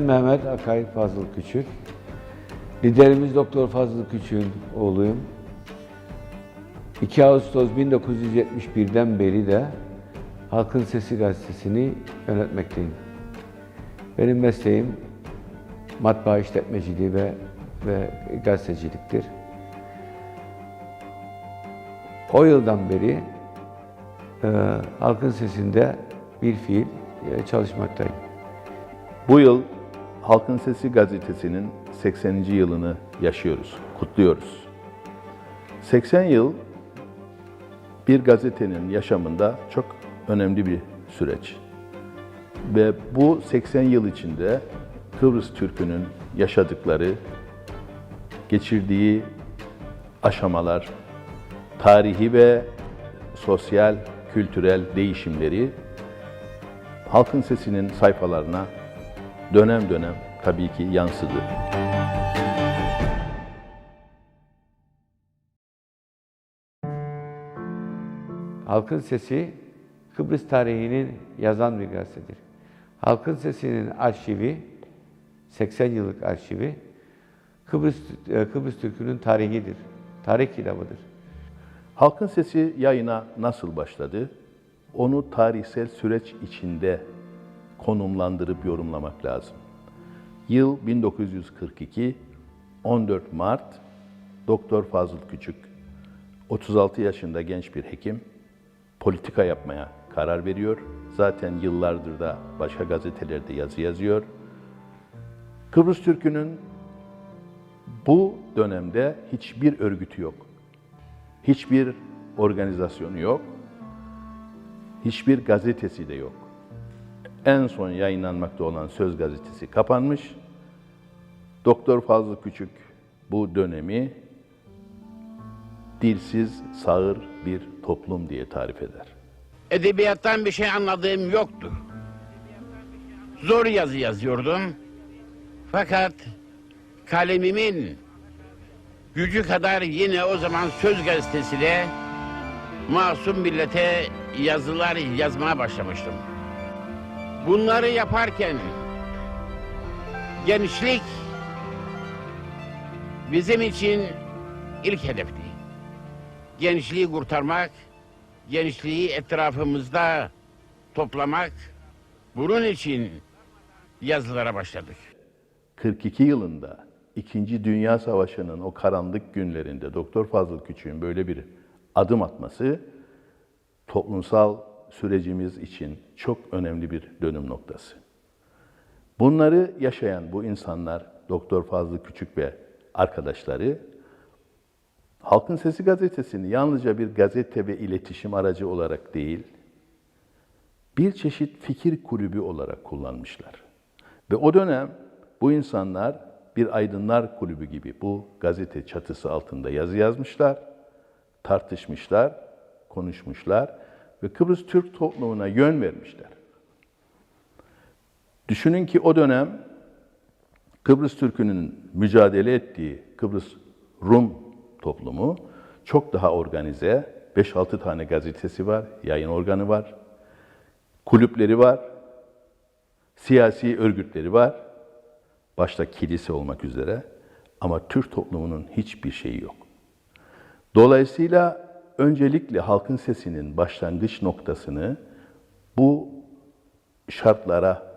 Ben Mehmet Akay Fazıl Küçük. Liderimiz Doktor Fazıl Küçük'ün oğluyum. 2 Ağustos 1971'den beri de Halkın Sesi gazetesini yönetmekteyim. Benim mesleğim matbaa işletmeciliği ve, ve gazeteciliktir. O yıldan beri e, Halkın Sesi'nde bir fiil e, çalışmaktayım. Bu yıl Halkın Sesi gazetesinin 80. yılını yaşıyoruz, kutluyoruz. 80 yıl bir gazetenin yaşamında çok önemli bir süreç. Ve bu 80 yıl içinde Kıbrıs Türk'ünün yaşadıkları, geçirdiği aşamalar, tarihi ve sosyal, kültürel değişimleri Halkın Sesi'nin sayfalarına dönem dönem tabii ki yansıdı. Halkın Sesi Kıbrıs tarihinin yazan bir gazetedir. Halkın Sesi'nin arşivi 80 yıllık arşivi Kıbrıs e, Kıbrıs Türk'ünün tarihidir. Tarih kitabıdır. Halkın Sesi yayına nasıl başladı? Onu tarihsel süreç içinde konumlandırıp yorumlamak lazım. Yıl 1942, 14 Mart, Doktor Fazıl Küçük, 36 yaşında genç bir hekim, politika yapmaya karar veriyor. Zaten yıllardır da başka gazetelerde yazı yazıyor. Kıbrıs Türk'ünün bu dönemde hiçbir örgütü yok. Hiçbir organizasyonu yok. Hiçbir gazetesi de yok. En son yayınlanmakta olan Söz gazetesi kapanmış. Doktor Fazıl Küçük bu dönemi dilsiz, sağır bir toplum diye tarif eder. Edebiyattan bir şey anladığım yoktu. Zor yazı yazıyordum. Fakat kalemimin gücü kadar yine o zaman Söz Gazetesi'ne masum millete yazılar yazmaya başlamıştım. Bunları yaparken gençlik bizim için ilk hedefti. Gençliği kurtarmak, gençliği etrafımızda toplamak, bunun için yazılara başladık. 42 yılında İkinci Dünya Savaşı'nın o karanlık günlerinde Doktor Fazıl Küçük'ün böyle bir adım atması toplumsal sürecimiz için çok önemli bir dönüm noktası. Bunları yaşayan bu insanlar Doktor Fazıl Küçük ve arkadaşları Halkın Sesi gazetesini yalnızca bir gazete ve iletişim aracı olarak değil, bir çeşit fikir kulübü olarak kullanmışlar. Ve o dönem bu insanlar bir aydınlar kulübü gibi bu gazete çatısı altında yazı yazmışlar, tartışmışlar, konuşmuşlar ve Kıbrıs Türk toplumuna yön vermişler. Düşünün ki o dönem Kıbrıs Türk'ünün mücadele ettiği Kıbrıs Rum toplumu çok daha organize. 5-6 tane gazetesi var, yayın organı var, kulüpleri var, siyasi örgütleri var. Başta kilise olmak üzere. Ama Türk toplumunun hiçbir şeyi yok. Dolayısıyla öncelikle halkın sesinin başlangıç noktasını bu şartlara,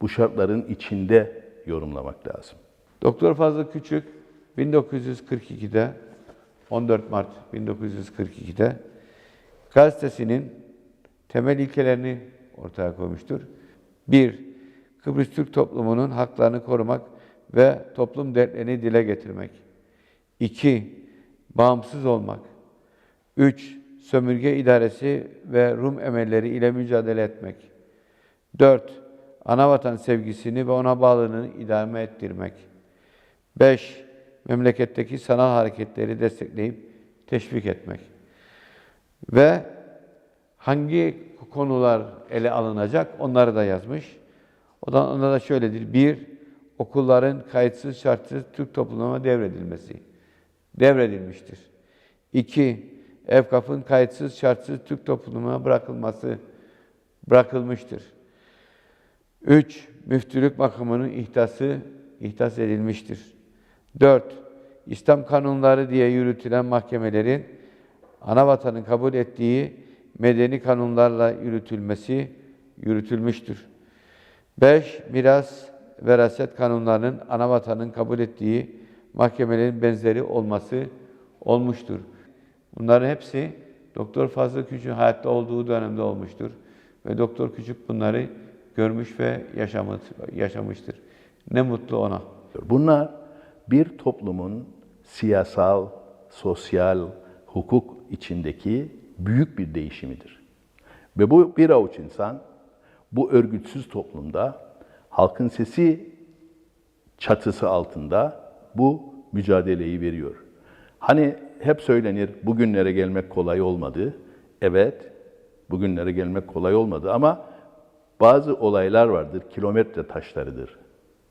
bu şartların içinde yorumlamak lazım. Doktor Fazıl Küçük 1942'de 14 Mart 1942'de gazetesinin temel ilkelerini ortaya koymuştur. Bir, Kıbrıs Türk toplumunun haklarını korumak ve toplum dertlerini dile getirmek. 2. Bağımsız olmak. 3. Sömürge idaresi ve Rum emelleri ile mücadele etmek. 4. Anavatan sevgisini ve ona bağlılığını idame ettirmek. 5. Memleketteki sanal hareketleri destekleyip teşvik etmek. Ve hangi konular ele alınacak onları da yazmış. O da, onda da şöyledir. Bir, okulların kayıtsız şartsız Türk toplumuna devredilmesi. Devredilmiştir. İki, EFKAF'ın kayıtsız şartsız Türk toplumuna bırakılması bırakılmıştır. Üç, müftülük makamının ihtası ihtas edilmiştir. Dört, İslam kanunları diye yürütülen mahkemelerin anavatanın kabul ettiği medeni kanunlarla yürütülmesi yürütülmüştür. 5. Miras veraset kanunlarının anavatanın kabul ettiği mahkemelerin benzeri olması olmuştur. Bunların hepsi Doktor Fazıl Küçük'ün hayatta olduğu dönemde olmuştur. Ve Doktor Küçük bunları görmüş ve yaşamış, yaşamıştır. Ne mutlu ona. Bunlar bir toplumun siyasal, sosyal, hukuk içindeki büyük bir değişimidir. Ve bu bir avuç insan bu örgütsüz toplumda halkın sesi çatısı altında bu mücadeleyi veriyor. Hani hep söylenir bugünlere gelmek kolay olmadı. Evet, bugünlere gelmek kolay olmadı ama bazı olaylar vardır, kilometre taşlarıdır.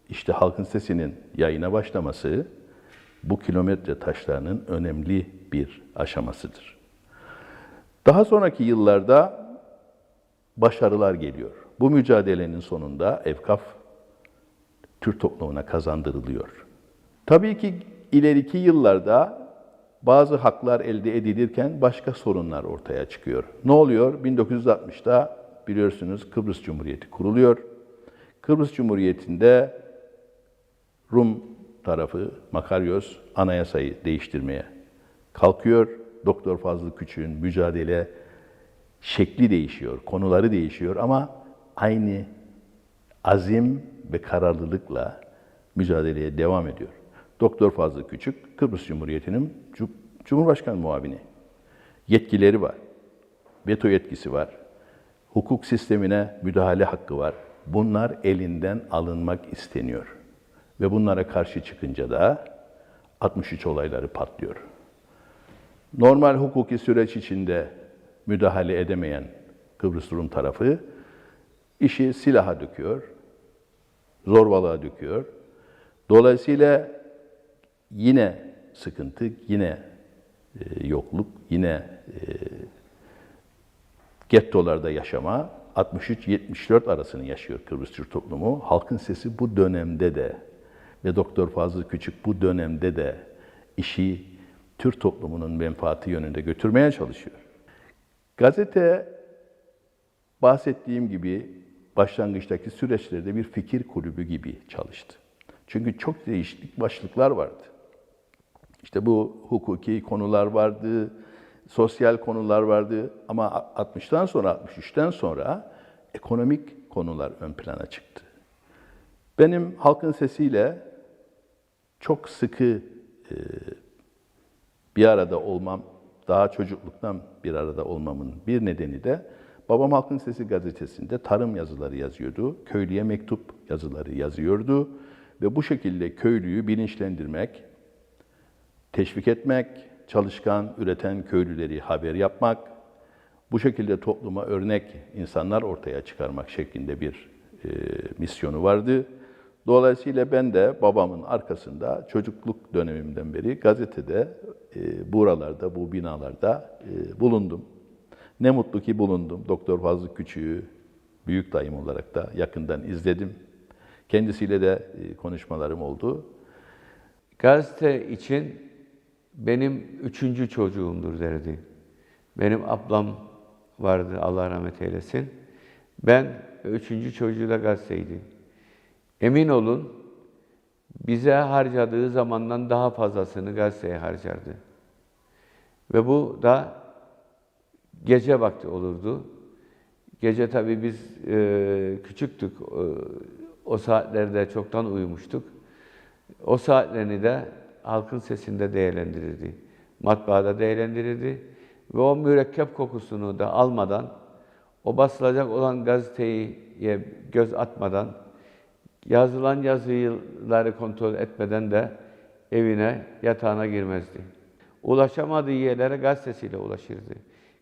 İşte halkın sesinin yayına başlaması bu kilometre taşlarının önemli bir aşamasıdır. Daha sonraki yıllarda başarılar geliyor. Bu mücadelenin sonunda Evkaf Türk toplumuna kazandırılıyor. Tabii ki ileriki yıllarda bazı haklar elde edilirken başka sorunlar ortaya çıkıyor. Ne oluyor? 1960'da biliyorsunuz Kıbrıs Cumhuriyeti kuruluyor. Kıbrıs Cumhuriyeti'nde Rum tarafı Makaryos anayasayı değiştirmeye kalkıyor. Doktor Fazıl Küçük'ün mücadele şekli değişiyor, konuları değişiyor ama aynı azim ve kararlılıkla mücadeleye devam ediyor. Doktor Fazıl Küçük, Kıbrıs Cumhuriyeti'nin Cum- Cumhurbaşkanı muavini. Yetkileri var, veto yetkisi var, hukuk sistemine müdahale hakkı var. Bunlar elinden alınmak isteniyor. Ve bunlara karşı çıkınca da 63 olayları patlıyor. Normal hukuki süreç içinde müdahale edemeyen Kıbrıs Rum tarafı işi silaha döküyor, zorbalığa döküyor. Dolayısıyla yine sıkıntı, yine e, yokluk, yine e, gettolarda yaşama 63-74 arasını yaşıyor Kıbrıs Türk toplumu. Halkın sesi bu dönemde de ve Doktor Fazıl Küçük bu dönemde de işi Türk toplumunun menfaati yönünde götürmeye çalışıyor. Gazete bahsettiğim gibi başlangıçtaki süreçlerde bir fikir kulübü gibi çalıştı. Çünkü çok değişik başlıklar vardı. İşte bu hukuki konular vardı, sosyal konular vardı ama 60'tan sonra, 63'ten sonra ekonomik konular ön plana çıktı. Benim halkın sesiyle çok sıkı e, bir arada olmam, daha çocukluktan bir arada olmamın bir nedeni de babam Halkın Sesi gazetesinde tarım yazıları yazıyordu, köylüye mektup yazıları yazıyordu ve bu şekilde köylüyü bilinçlendirmek, teşvik etmek, çalışkan, üreten köylüleri haber yapmak, bu şekilde topluma örnek insanlar ortaya çıkarmak şeklinde bir e, misyonu vardı. Dolayısıyla ben de babamın arkasında çocukluk dönemimden beri gazetede, e, buralarda, bu binalarda e, bulundum. Ne mutlu ki bulundum. Doktor Fazıl Küçük'ü büyük dayım olarak da yakından izledim. Kendisiyle de e, konuşmalarım oldu. Gazete için benim üçüncü çocuğumdur derdi. Benim ablam vardı Allah rahmet eylesin. Ben üçüncü çocuğu da gazeteydi. Emin olun bize harcadığı zamandan daha fazlasını gazeteye harcardı. Ve bu da gece vakti olurdu. Gece tabii biz e, küçüktük. E, o saatlerde çoktan uyumuştuk. O saatlerini de halkın sesinde değerlendirirdi. Matbaada değerlendirirdi. Ve o mürekkep kokusunu da almadan, o basılacak olan gazeteyi göz atmadan, yazılan yazıları kontrol etmeden de evine, yatağına girmezdi. Ulaşamadığı yerlere gazetesiyle ulaşırdı.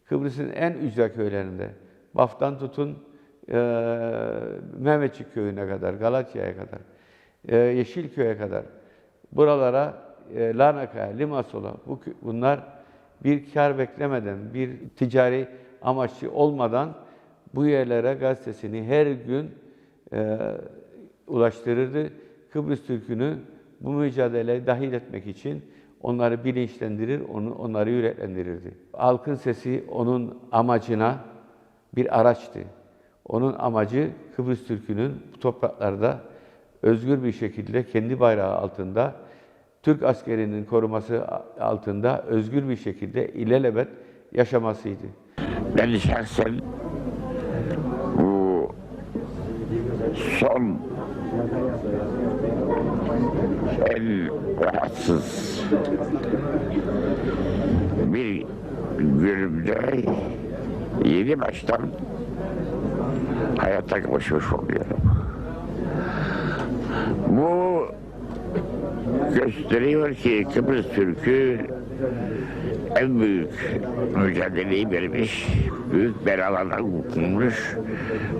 Kıbrıs'ın en ücra köylerinde, Baf'tan tutun eee Mehmetçik köyüne kadar, Galatya'ya kadar, eee Yeşilköy'e kadar, buralara e, Larnaka'ya, Limasol'a, bu, bunlar bir kar beklemeden, bir ticari amaçlı olmadan bu yerlere gazetesini her gün e, ulaştırırdı. Kıbrıs Türk'ünü bu mücadeleye dahil etmek için onları bilinçlendirir, onu, onları yüreklendirirdi. Halkın sesi onun amacına bir araçtı. Onun amacı Kıbrıs Türk'ünün bu topraklarda özgür bir şekilde kendi bayrağı altında Türk askerinin koruması altında özgür bir şekilde ilelebet yaşamasıydı. Ben şahsen bu son en rahatsız bir günümde yeni baştan hayata kavuşmuş oluyorum. Bu gösteriyor ki Kıbrıs Türk'ü en büyük mücadeleyi vermiş, büyük belalardan kurtulmuş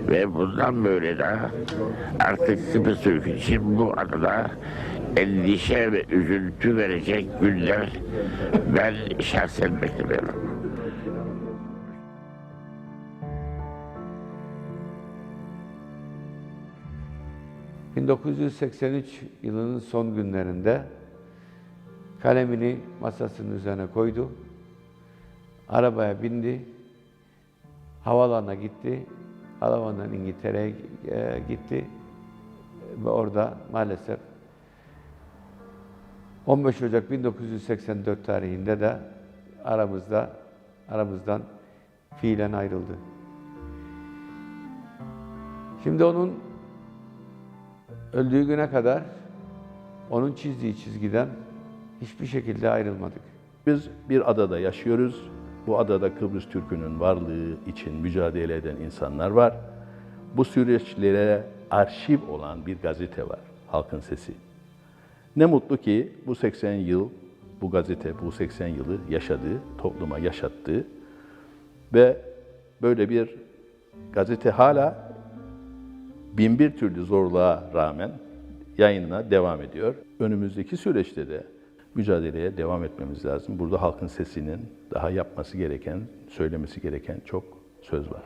ve bundan böyle de artık Kıbrıs Türk için bu adada endişe ve üzüntü verecek günler ben şahsen beklemiyorum. 1983 yılının son günlerinde kalemini masasının üzerine koydu. Arabaya bindi. Havalarına gitti. Havalandan İngiltere'ye e, gitti. Ve orada maalesef 15 Ocak 1984 tarihinde de aramızda aramızdan fiilen ayrıldı. Şimdi onun öldüğü güne kadar onun çizdiği çizgiden hiçbir şekilde ayrılmadık. Biz bir adada yaşıyoruz. Bu adada Kıbrıs Türk'ünün varlığı için mücadele eden insanlar var. Bu süreçlere arşiv olan bir gazete var, Halkın Sesi. Ne mutlu ki bu 80 yıl, bu gazete bu 80 yılı yaşadı, topluma yaşattı. Ve böyle bir gazete hala bin bir türlü zorluğa rağmen yayınına devam ediyor. Önümüzdeki süreçte de mücadeleye devam etmemiz lazım. Burada halkın sesinin daha yapması gereken, söylemesi gereken çok söz var.